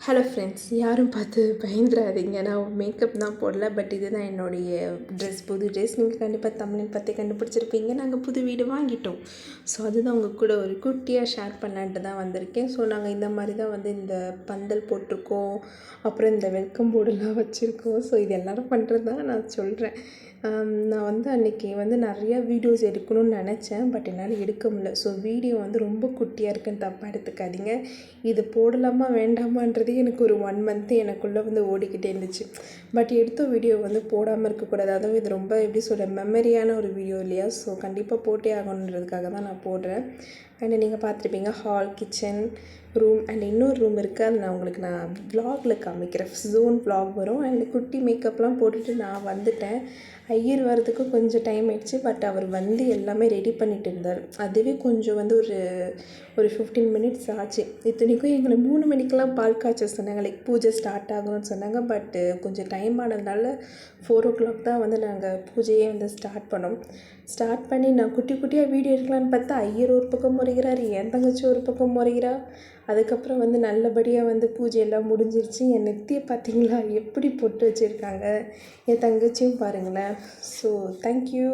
Hello friends யாரும் பார்த்து பயந்துடாதீங்க நான் மேக்கப் தான் போடல பட் இது தான் என்னுடைய ட்ரெஸ் புது ட்ரெஸ் நீங்கள் கண்டிப்பாக தமிழின் பற்றி கண்டுபிடிச்சிருப்பீங்க. நாங்கள் புது வீடு வாங்கிட்டோம். ஸோ அதுதான் உங்கள் கூட ஒரு குட்டியாக ஷேர் பண்ணலான்ட்டு தான் வந்திருக்கேன். ஸோ நாங்கள் இந்த மாதிரி தான் வந்து இந்த பந்தல் போட்டிருக்கோம். அப்புறம் இந்த வெல்கம் போர்டெல்லாம் வச்சுருக்கோம். ஸோ இது எல்லோரும் பண்ணுறது தான் நான் சொல்கிறேன் um, நான் வந்து அன்றைக்கி வந்து நிறையா வீடியோஸ் எடுக்கணும்னு நினச்சேன் பட் என்னால் எடுக்க முடியல. ஸோ வீடியோ வந்து ரொம்ப குட்டியாக இருக்குன்னு தப்பாக எடுத்துக்காதீங்க. இது போடலாமா வேண்டாமான்றது எனக்கு ஒரு ஒன் மந்த்து எனக்குள்ளே வந்து ஓடிக்கிட்டே இருந்துச்சு. பட் எடுத்த வீடியோ வந்து போடாமல் இருக்கக்கூடாது அதுவும் இது ரொம்ப எப்படி சொல்கிற மெமரியான ஒரு வீடியோ இல்லையா? ஸோ கண்டிப்பாக போட்டே ஆகணுன்றதுக்காக தான் நான் போடுறேன். அண்ட் நீங்கள் பார்த்துருப்பீங்க ஹால் கிச்சன் ரூம் அண்ட் இன்னொரு ரூம் இருக்குது அது நான் உங்களுக்கு நான் வ்ளாகில் காமிக்கிறேன். ஜோன் வ்ளாக் வரும். அண்ட் குட்டி மேக்கப்லாம் போட்டுட்டு நான் வந்துட்டேன். ஐயர் வரதுக்கு கொஞ்சம் டைம் ஆயிடுச்சு. பட் அவர் வந்து எல்லாமே ரெடி பண்ணிட்டு இருந்தார். அதுவே கொஞ்சம் வந்து ஒரு ஒரு ஃபிஃப்டீன் மினிட்ஸ் ஆச்சு. இத்தனைக்கும் எங்களை மூணு மணிக்கெலாம் பால் காய்ச்ச சொன்னாங்க. லைக் பூஜை ஸ்டார்ட் ஆகணும்னு சொன்னாங்க. பட்டு கொஞ்சம் டைம் ஆனதுனால ஃபோர் ஓ கிளாக் தான் வந்து நாங்கள் பூஜையே வந்து ஸ்டார்ட் பண்ணோம். ஸ்டார்ட் பண்ணி நான் குட்டி குட்டியாக வீடியோ எடுக்கலான்னு பார்த்தா ஐயர் ஒரு பக்கம் ஒரு முறைகிறார் என் தங்கச்சி ஒரு பக்கம் முறைகிறா அதுக்கப்புறம் வந்து நல்லபடியாக வந்து பூஜையெல்லாம் முடிஞ்சிருச்சு. என் நெத்தியை பார்த்தீங்களா எப்படி பொட்டு வச்சுருக்காங்க? என் தங்கச்சியும் பாருங்களேன். So thank you